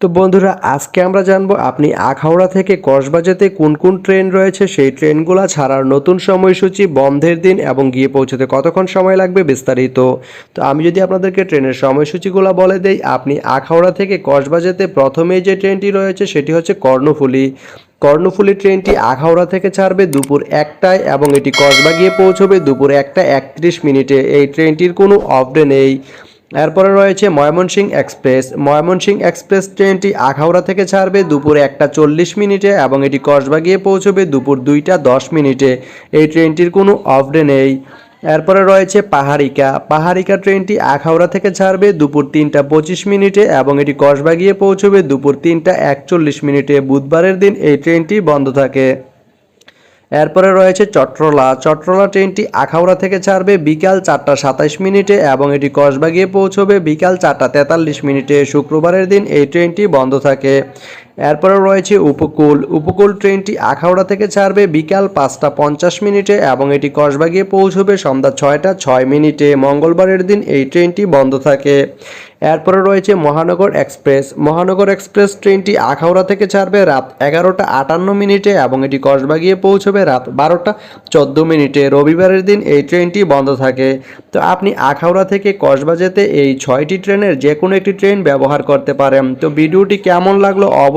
তো বন্ধুরা, আজকে আমরা জানব আপনি আখাউড়া থেকে কসবাজাতে কোন কোন ট্রেন রয়েছে? সেই ট্রেনগুলো ছাড়ার নতুন সময়সূচি, বন্ধের দিন এবং গিয়ে পৌঁছতে কতক্ষণ সময় লাগবে বিস্তারিত? তো আমি যদি আপনাদেরকে ট্রেনের সময়সূচিগুলো বলে দেই, আপনি আখাউড়া থেকে কসবাজাতে প্রথমেই যে ট্রেনটি রয়েছে সেটি হচ্ছে কর্ণফুলি। কর্ণফুলি ট্রেনটি আখাউড়া থেকে ছাড়বে দুপুর একটায় এবং এটি কসবা গিয়ে পৌঁছবে দুপুর একটা একত্রিশ মিনিটে। এই ট্রেনটির কোনো অফডে নেই। এরপরে রয়েছে ময়মনসিং এক্সপ্রেস। ময়মনসিং এক্সপ্রেস ট্রেনটি আখাউড়া থেকে ছাড়বে দুপুর একটা চল্লিশ মিনিটে এবং এটি কসবা গিয়ে পৌঁছবে দুপুর দুইটা দশ মিনিটে। এই ট্রেনটির কোনো অফডে নেই। এরপরে রয়েছে পাহাড়িকা। পাহাড়িকা ট্রেনটি আখাউড়া থেকে ছাড়বে দুপুর তিনটা পঁচিশ মিনিটে এবং এটি কসবা গিয়ে পৌঁছবে দুপুর তিনটা একচল্লিশ মিনিটে। বুধবারের দিন এই ট্রেনটি বন্ধ থাকে। এরপরে রয়েছে চট্রলা। চট্রলা ট্রেনটি আখাউড়া থেকে ছাড়বে বিকাল চারটা সাতাইশ মিনিটে এবং এটি কসবাগিয়ে পৌঁছবে বিকাল চারটা তেতাল্লিশ মিনিটে। শুক্রবারের দিন এই ট্রেনটি বন্ধ থাকে। এরপরে রয়েছে উপকূল। উপকূল ট্রেনটি আখাউড়া থেকে ছাড়বে বিকাল পাঁচটা পঞ্চাশ মিনিটে এবং এটি কসবা গিয়ে পৌঁছবে সন্ধ্যা ছয়টা ছয় মিনিটে। মঙ্গলবারের দিন এই ট্রেনটি বন্ধ থাকে। এরপরে রয়েছে মহানগর এক্সপ্রেস। মহানগর এক্সপ্রেস ট্রেনটি আখাউড়া থেকে ছাড়বে রাত এগারোটা আটান্ন মিনিটে এবং এটি কসবা গিয়ে পৌঁছবে রাত বারোটা চোদ্দ মিনিটে। রবিবারের দিন এই ট্রেনটি বন্ধ থাকে। তো আপনি আখাউড়া থেকে কসবা যেতে এই ছয়টি ট্রেনের যে কোনো একটি ট্রেন ব্যবহার করতে পারেন। তো ভিডিওটি কেমন লাগল